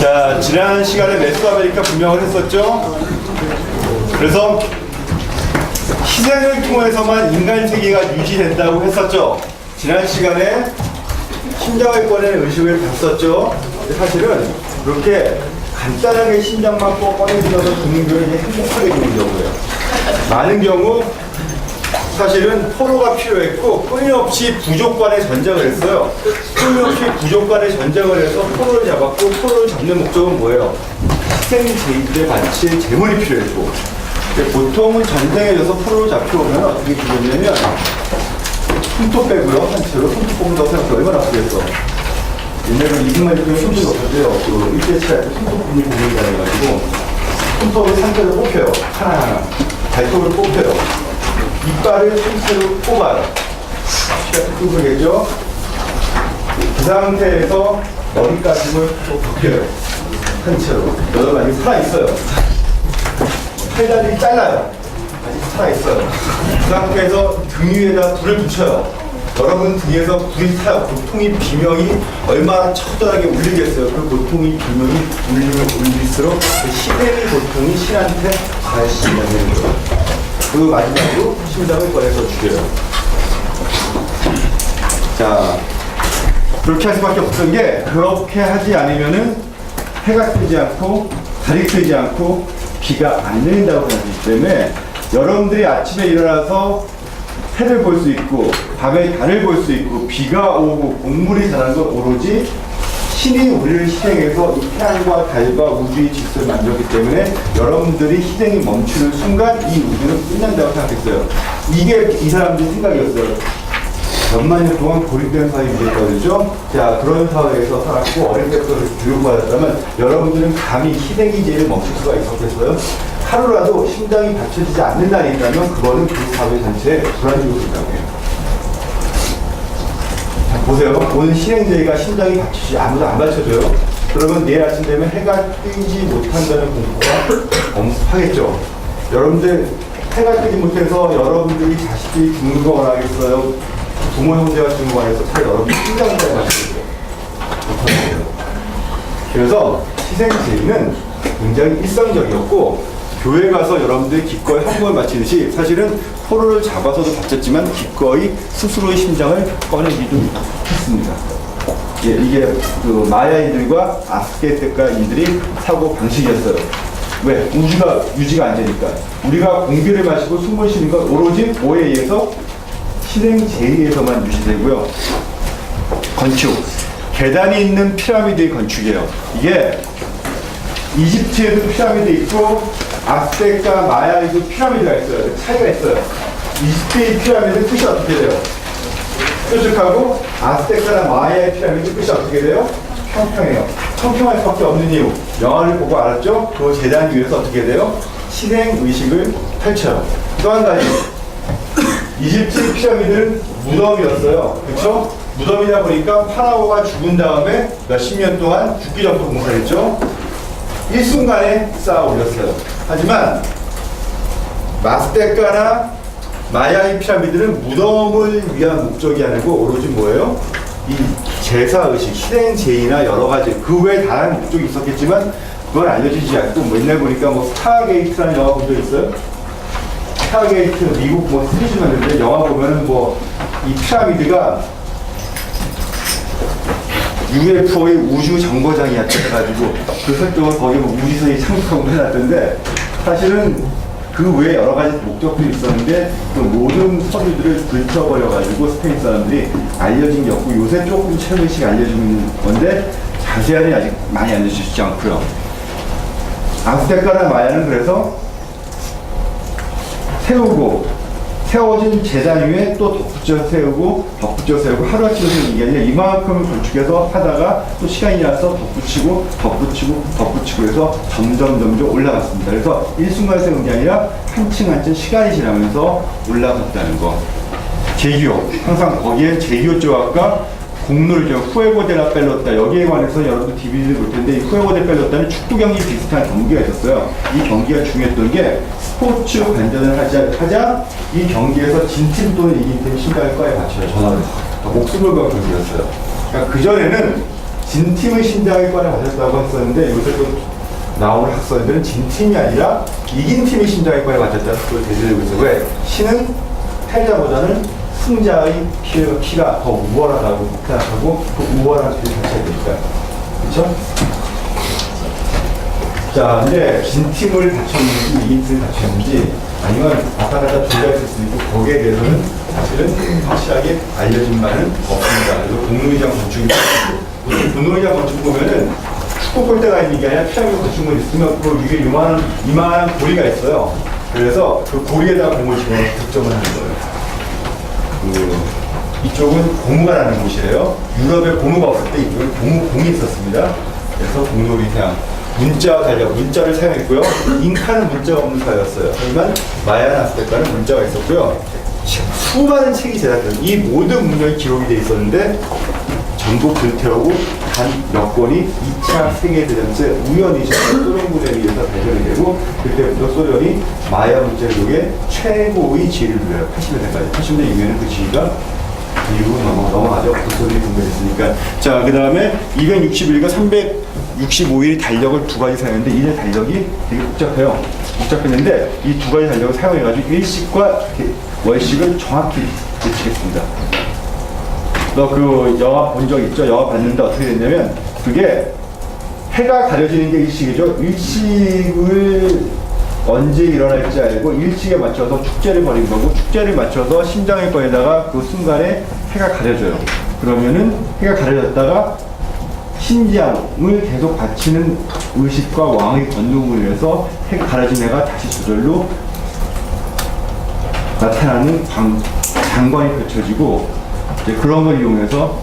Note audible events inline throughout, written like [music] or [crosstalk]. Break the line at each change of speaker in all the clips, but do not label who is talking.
자, 지난 시간에 메소아메리카 분명을 했었죠? 그래서 희생을 통해서만 인간 세계가 유지된다고 했었죠? 지난 시간에 심장을꺼내 의식을 봤었죠? 사실은 그렇게 간단하게 심장만 꼭 꺼내주면서 듣는 게 이제 행복하게 되는 경우예요. 많은 경우 사실은 포로가 필요했고 끊임없이 부족 간의 전쟁을 했어요. 끊임없이 부족 간의 전쟁을 해서 포로를 잡았고 포로를 잡는 목적은 뭐예요? 희생 제일의 바칠 재물이 필요했고. 보통은 전쟁에 져서 포로를 잡혀오면 어떻게 죽였냐면 손톱 빼고요 한 채로 손톱 뽑는다고 생각해. 얼마나 아프겠어. 옛날에 이승만 대통령 손톱이 없었대요. 그때 손톱 부분이 고민이 해가지고 손톱을 상대로 뽑혀요. 하나하나. 발톱을 뽑혀요 이빨을 통째로 뽑아요. 끄부겠죠? 그 상태에서 머리까지를 또 벗겨요. 한 채로. 여덟 마디 살아있어요. 팔다리 잘라요. 아직 살아있어요. 그 상태에서 등 위에다 불을 붙여요. 여러분 등에서 불이 타요. 고통이 비명이 얼마나 처절하게 울리겠어요. 그 고통이 비명이 울리면 울릴수록 그 시대의 고통이 신한테 잘 실려되는 거예요. 그 마지막으로 심장을 꺼내서 죽여요. 자, 그렇게 할 수밖에 없던 게 그렇게 하지 않으면은 해가 뜨지 않고 달이 뜨지 않고 비가 안 내린다고 생각하기 때문에 여러분들이 아침에 일어나서 해를 볼 수 있고 밤에 달을 볼 수 있고 비가 오고 곡물이 자라는 건 오로지 신이 우리를 희생해서 이 태양과 달과 우주의 질서를 만들었기 때문에 여러분들이 희생이 멈추는 순간 이 우주는 끝난다고 생각했어요. 이게 이 사람들의 생각이었어요. 몇만 년 동안 고립된 사회에 있었거든요. 자, 그런 사회에서 살았고, 어릴 때부터 교육받았다면, 여러분들은 감히 희생이 제일 멈출 수가 있었겠어요? 하루라도 심장이 받쳐지지 않는다니까면, 그거는 그 사회 전체에 불안지고 있다고 해요. 자, 보세요. 오늘 실행제의가 심장이 받치지 아무도 안 받쳐줘요. 그러면 내일 아침 되면 해가 뜨지 못한다는 공포가 엄습하겠죠. 여러분들 해가 뜨지 못해서 여러분들이 자식들이 죽는 거 원하겠어요? 부모 형제가 죽는 거 원해서 차라리 여러분이 심장을 받치겠어요. 못하겠어요. 그래서 희생제의는 굉장히 일상적이었고 교회 가서 여러분들이 기꺼이 헌금을 바치듯이 사실은 포로를 잡아서도 바쳤지만 기꺼이 스스로의 심장을 꺼내기도 했습니다. 예, 이게 그 마야인들과 아스케테카인들이 사고 방식이었어요. 왜? 우주가 유지가 안 되니까. 우리가 공기를 마시고 숨을 쉬는 건 오로지 뭐에 의해서 실행 제의에서만 유지되고요. 건축. 계단이 있는 피라미드의 건축이에요. 이게 이집트에도 피라미드 있고 아스테카 마야에도 피라미드가 있어요. 차이가 있어요. 이집트의 피라미드 끝이 어떻게 돼요? 뾰족하고 아스테카나 마야의 피라미드 끝이 어떻게 돼요? 평평해요. 평평할 수밖에 없는 이유. 영화를 보고 알았죠? 그 재단 위에서 어떻게 돼요? 실행 의식을 펼쳐요. 또 한 가지. 이집트 피라미드는 무덤이었어요. 그렇죠? 무덤이다 보니까 파라오가 죽은 다음에 몇십 년 동안 죽기 전부터 공사했죠. 일순간에 쌓아 올렸어요. 하지만 마스테카나 마야의 피라미드는 무덤을 위한 목적이 아니고 오로지 뭐예요? 이 제사의식, 실행 제의나 여러 가지 그 외에 다른 목적이 있었겠지만 그건 알려지지 않고 맨날 보니까 뭐 스타게이트라는 영화 본 적 있어요? 스타게이트 미국 뭐 시리즈 만드는데 영화 보면은 뭐 이 피라미드가 UFO의 우주 정거장이야 해가지고 그 설정을 거기 뭐 우주선이 착륙하고 해놨던데 사실은 그 외에 여러 가지 목적들이 있었는데 그 모든 서류들을 들춰버려가지고 스페인 사람들이 알려진 게 없고 요새 조금 최근씩 알려주는 건데 자세하게 아직 많이 알려주시지 않고요. 아스테카나 마야는 그래서 세우고 세워진 재단 위에 또 덧붙여 세우고 덧붙여 세우고 하루아침에 세우는 게 아니라 이만큼을 건축해서 하다가 또 시간이 나서 덧붙이고 덧붙이고 덧붙이고 해서 점점 점점 올라갔습니다. 그래서 일순간에 세운 게 아니라 한층 한층 시간이 지나면서 올라갔다는 거. 제기호 항상 거기에 제기호 조각과 공놀죠 후에고 데라 펠로타 여기에 관해서 여러분들 DVD를 볼 텐데 이 후에고 데 펠로타는 축구 경기 비슷한 경기가 있었어요. 이 경기가 중요했던 게 스포츠 관전을 하자, 하자 이 경기에서 진 팀 또는 이긴 팀 신발 과에 맞춰요. 전화를 목숨을 건 경기였어요. 그러니까 그 전에는 진 팀의 심장의 과를 가졌다고 했었는데 요새 또 나오는 학설들은 진 팀이 아니라 이긴 팀의 심장의과를 맞았다는 그걸 대들고 있어요. 왜? 신은 패자보다는 승자의 피해가, 피가 더 우월하다고 생각하고 그 우월한 피를 자체가 되니까. 그렇죠? 자, 이제 진 팀을 다쳤는지 이긴 팀을 다쳤는지 아니면 아까 갖다 둘다 있었으니까 거기에 대해서는 사실은 확실하게 알려진 바는 없습니다. 그래서 공로의장 건축이 보통 공로의장 건축 보면은 축구 골대가 있는 게 아니라 피라미드 건축물 있으면 그 위에 이만한 이만한 고리가 있어요. 그래서 그 고리에다가 공을 집어넣어서 득점을 하는 거예요. 그 이쪽은 고무가 나는 곳이에요. 유럽에 고무가 없을 때 이쪽은 고무 공이 있었습니다. 그래서 공놀이 그냥 문자와 달력, 문자를 사용했고요. 잉카는 문자가 없는 사회였어요. 하지만 마야나 아스테카는 문자가 있었고요. 수많은 책이 제작된 이 모든 문명이 기록이 돼 있었는데 전부 불태우고 단몇 권이 2차 세계대전 때 우연히 소련 군에 의해서 발견이 되고 그때부터 소련이 마야 문자력의 최고의 지위를 누려요. 80년대까지. 80년대 이후에는 그 지위가 이후 넘어, 넘어가죠. 독서들이 분배했으니까. 자, 그 다음에 261과 365일이 달력을 두 가지 사용했는데 이의 달력이 되게 복잡해요. 복잡했는데 이 두 가지 달력을 사용해가지고 일식과 월식을 정확히 외치겠습니다. 너 그 영화 본 적 있죠? 영화 봤는데 어떻게 됐냐면 그게 해가 가려지는 게 일식이죠. 일식을 언제 일어날지 알고 일식에 맞춰서 축제를 벌인 거고 축제를 맞춰서 심장의 거에다가 그 순간에 해가 가려져요. 그러면은 해가 가려졌다가 신장을 계속 받치는 의식과 왕의 권능을 위해서 해 가려진 해가 다시 저절로 나타나는 광, 장관이 펼쳐지고 이제 그런 걸 이용해서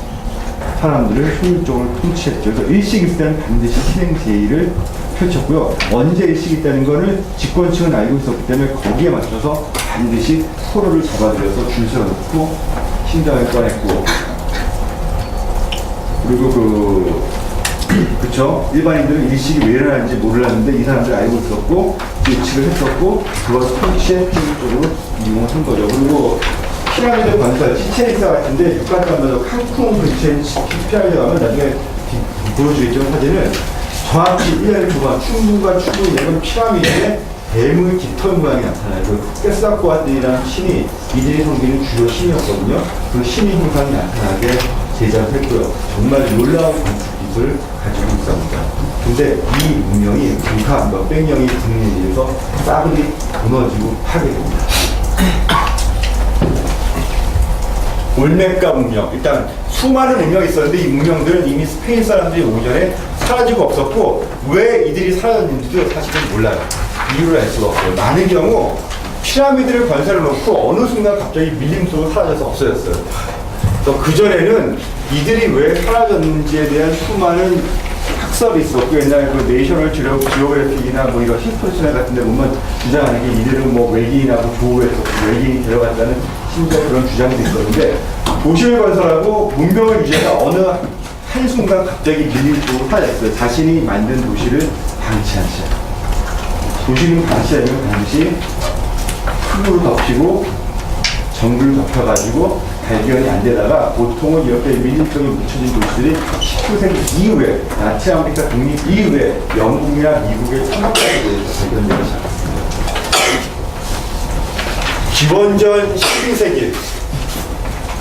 사람들을 효율적으로 통치했죠. 그래서 일식 있을 때는 반드시 실행 제의를 펼쳤고요. 언제 일식이 있다는 거를 집권층은 알고 있었기 때문에 거기에 맞춰서 반드시 서로를 잡아들여서 줄 세워놓고 심장을 꺼냈고 그리고 그 [clears throat] 그쵸 일반인들은 일식이 왜 일어나는지 몰랐는데 이 사람들이 알고 있었고 예측을 했었고 그걸 통치의 쪽으로 이용을 한 거죠. 그리고 피라미드 건설, 치체이사 같은데 육각관마다 칸쿤 근처에 피라미드 가면 나중에 뒤- 보여주겠죠 사진은 정확히 1년에 두번 충분과 충분히 내면 피라미드에 대물 깃털 모양이 나타나요. 그 깨스아코아들이라는 신이 이들이 섬기는 주요 신이었거든요. 그 신이 형상이 나타나게 제작을 했고요. 정말 놀라운 건축 기술을 가지고 있습니다. 근데 이 문명이 불카 몇백 년이 붙는 일에서 싸그리 무너지고 파괴됩니다. 올메카 문명. 일단 수많은 문명이 있었는데 이 문명들은 이미 스페인 사람들이 오기 전에 사라지고 없었고 왜 이들이 사라졌는지도 사실은 몰라요. 이유를 알 수가 없어요. 많은 경우 피라미드를 건설해 놓고 어느 순간 갑자기 밀림수로 사라져서 없어졌어요. 그래서 그전에는 이들이 왜 사라졌는지에 대한 수많은 학설이 있었고 옛날에 그 네이셔널 지오- 지오그래픽이나 뭐 이런 히스토리 같은 데 보면 주장하는 게 이들은 뭐 외계인하고 조우했었고 외계인이 들어갔다는 심지어 그런 주장도 있었는데 도시를 건설하고 문명을 유지하다 어느 한순간 갑자기 밀림으로 사라졌어요. 자신이 만든 도시를 방치한 채. 도시는 방치하면 반드시 흙으로 덮이고 정글 덮여가지고 발견이 안 되다가 보통은 이렇게 밀림성이 묻혀진 도시들이 19세기 이후에 나치 아메리카 독립 이후에 영국이나 미국의 대해서 발견되기 시작했습니다. 기원전 12세기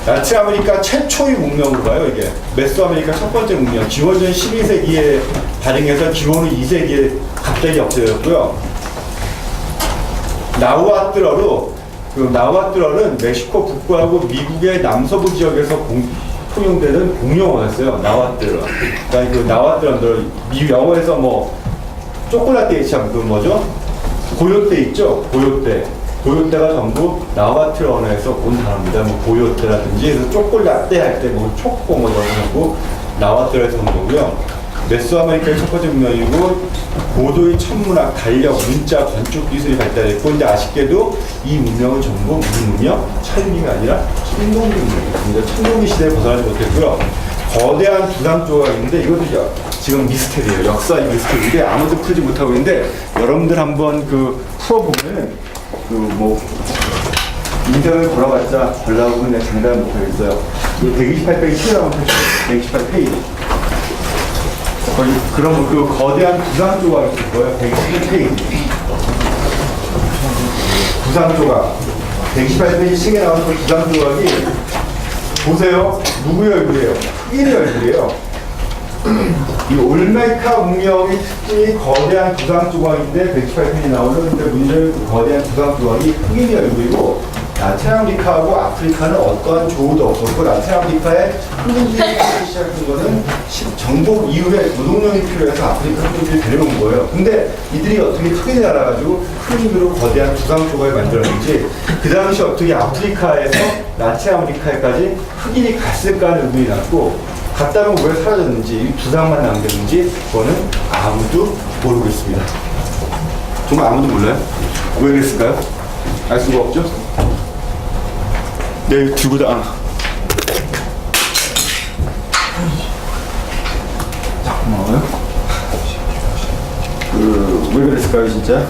나치 아메리카 최초의 문명으로 봐요 이게 메소 아메리카 첫 번째 문명 기원전 12세기에 발행해서 기원 후 2세기에 갑자기 없어졌고요 나우아트러로 그 나우아트러는 멕시코 북부하고 미국의 남서부 지역에서 공, 통용되는 공용어였어요. 나우아트러. 그러니까 그 나우아트러는 미 영어에서 뭐 초콜라떼 참 그 뭐죠? 고요떼 있죠? 고요떼. 고요떼가 전부 나우아트러 언어에서 온 단어입니다. 뭐 고요떼라든지 그래서 초콜라떼 할 때 뭐 초코 뭐 이런 거고 나우아트러에서 온 거고요. 메소아메리카의 첫 번째 문명이고 고도의 천문학, 달력, 문자, 건축 기술이 발달했고 근데 아쉽게도 이 문명은 전부 문명? 천리가 아니라 천동기 문명입니다. 천동기 시대에 벗어나지 못했고요. 거대한 두상 조각이 있는데 이것도 여- 지금 미스테리예요. 역사의 미스테리인데 아무도 풀지 못하고 있는데 여러분들 한번 그 풀어보면은 그뭐 인생을 걸어봤자 걸라고 내가 장담을 못하겠어요. 이 128페이지 치라고 128페이지 거의 그런 그 거대한 부상 조각이 있을 거예요. 111페이지. 부상 조각. 128페이지 층에 나오는 그 부상 조각이 보세요. 누구의 얼굴이에요? 흑인의 얼굴이에요. 이 올메카 문명의 특징이 거대한 부상 조각인데 118편이 나오는 근데 문제는 그 거대한 부상 조각이 흑인의 얼굴이고 라틴아메리카하고 아프리카는 어떠한 조우도 없었고 라틴아메리카의 흑인들이 [laughs] 시작한 거는 시- 정복 이후에 노동력이 필요해서 아프리카 흑인들이 데려온 거예요. 근데 이들이 어떻게 흑인을 알아가지고 흑인으로 거대한 부상 조각을 만들었는지 그 당시 어떻게 아프리카에서 라틴아메리카에까지 흑인이 갔을까 하는 의문이 났고 갔다면 왜 사라졌는지 이 부상만 남겼는지 그거는 아무도 모르고 있습니다. 정말 아무도 몰라요? 왜 그랬을까요? 알 수가 없죠? 네, 들고 다. 아. 자, 고마워요. 그, 왜 그랬을까요, 진짜?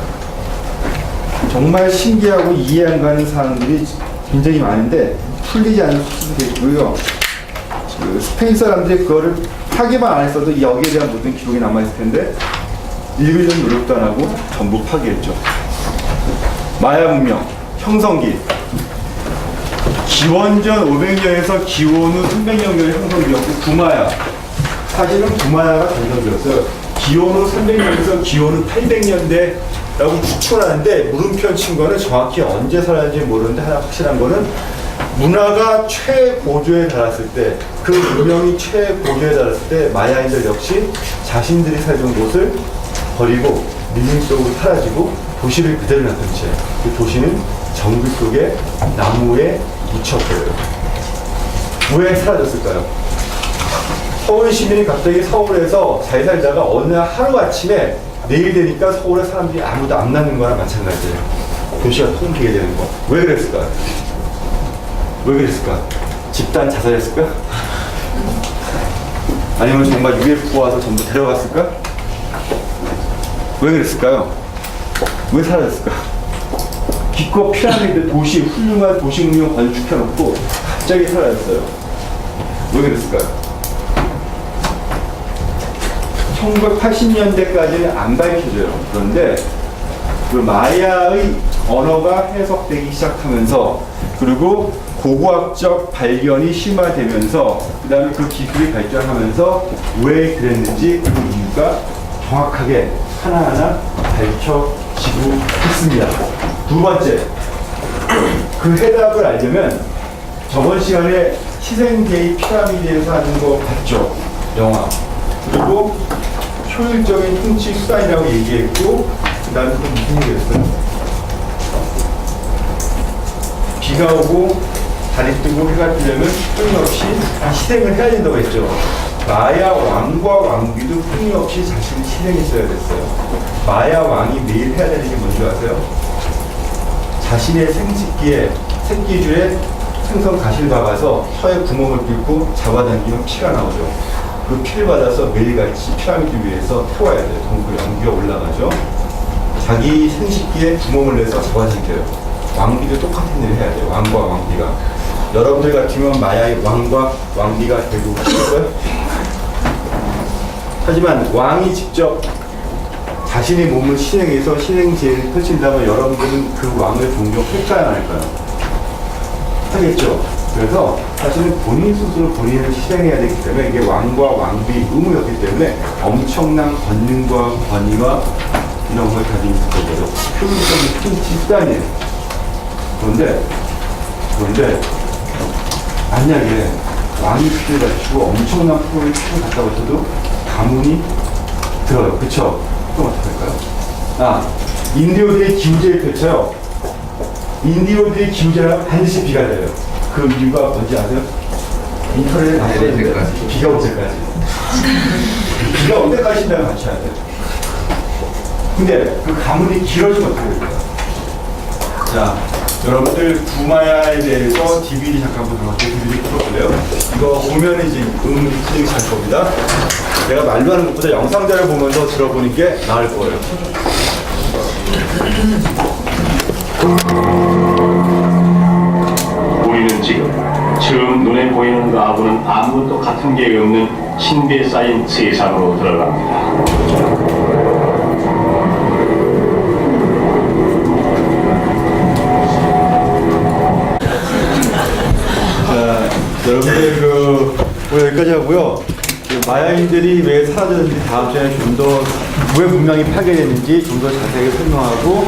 정말 신기하고 이해 안 가는 사람들이 굉장히 많은데 풀리지 않는 수도 있고요. 그 스페인 사람들이 그거를 파괴만 안 했어도 여기에 대한 모든 기록이 남아있을 텐데 읽으려는 노력도 안 하고 전부 파괴했죠. 마야 문명, 형성기. 기원전 500년에서 기원 후 300년경의 형성기였고 구마야. 사실은 구마야가 전성기였어요. 기원 후 300년에서 기원 후 800년대 라고 추측하는데 물음표 친 거는 정확히 언제 살았는지 모르는데 하나 확실한 거는 문화가 최고조에 달했을 때, 그 문명이 최고조에 달했을 때 마야인들 역시 자신들이 살던 곳을 버리고 밀림 속으로 사라지고 도시를 그대로 놨던 채그 도시는 정글 속에 나무에 묻혀버려요. 왜 사라졌을까요? 서울 시민이 갑자기 서울에서 잘 살다가 어느 날 하루아침에 내일 되니까 서울에 사람들이 아무도 안 나는 거랑 마찬가지예요. 도시가 텅 비게 되는 거. 왜 그랬을까요? 왜 그랬을까? 집단 자살했을까? 아니면 정말 UFO 와서 전부 데려갔을까? 왜 그랬을까요? 왜 사라졌을까? 기껏 피라미드 도시, 훌륭한 도시 문명 건축해놓고 갑자기 사라졌어요. 왜 그랬을까요? 1980년대까지는 안 밝혀져요. 그런데 그 마야의 언어가 해석되기 시작하면서 그리고 고고학적 발견이 심화되면서 그 다음에 그 기술이 발전하면서 왜 그랬는지 그 이유가 정확하게 하나하나 밝혀지고 있습니다. 두 번째, 그 해답을 알려면 저번 시간에 희생제의 피라미드에서 하는 거 봤죠? 영화. 그리고 효율적인 통치 수단이라고 얘기했고 그 다음에 또 무슨 얘기했어요? 비가 오고 달이 뜨고 해가 뜨려면 끊임없이 희생을 해야 된다고 했죠. 마야 왕과 왕비도 끊임없이 자신을 희생했어야 됐어요. 마야 왕이 매일 해야 되는 게 뭔지 아세요? 자신의 생식기에 새끼줄에 생선 가시를 박아서 혀에 구멍을 뚫고 잡아당기면 피가 나오죠. 그 피를 받아서 매일같이 피라미드 위에서 태워야 돼요. 동굴 연기가 올라가죠. 자기 생식기에 구멍을 내서 잡아당겨요. 왕비도 똑같은 일을 해야 돼요. 왕과 왕비가. 여러분들 같으면 마야의 왕과 왕비가 되고 싶어요? 하지만 왕이 직접 자신의 몸을 실행해서 실행제를 펼친다면 여러분들은 그 왕을 존경할까요, 안 할까요? 하겠죠. 그래서 사실은 본인 스스로 본인을 실행해야 되기 때문에 이게 왕과 왕비 의무였기 때문에 엄청난 권능과 권위와 이런 걸 가지고 있을 거고요. 효율적인 통치 수단이에요. 그런데, 그런데, 만약에 왕이 피를 갖추고 엄청난 프로를 피를 갖다 바쳐도 가문이 들어요. 그쵸? 그럼 어떡할까요? 아, 인디오들이 기우제를 펼쳐요. 인디오들이 기우제를 하면 반드시 비가 내려요. 그 이유가 뭔지 아세요? 인터넷에 나오는데 비가 올 때까지. 비가 올 때까지 신당을 맞춰야 돼요. 근데 그 가문이 길어지면 어떻게 될까요? 자, 여러분들 구마야에 대해서 DVD 잠깐 보도록 할게요. DVD 풀어볼래요? 이거 보면 이제 음이 틀리게 잘 겁니다. 내가 말로 하는 것보다 영상자를 보면서 들어보는 게 나을 거예요.
우리는 지금 처음 눈에 보이는 거하고는 아무것도 같은 게 없는 신비에 쌓인 세상으로 들어갑니다.
여러분들 그 오늘 여기까지 하고요. 그 마야인들이 왜 사라졌는지 다음 시간에 좀더왜 문명이 파괴됐는지 좀 더 자세하게 설명하고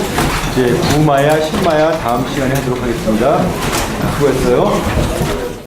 이제 구마야, 신마야 다음 시간에 하도록 하겠습니다. 자, 수고했어요.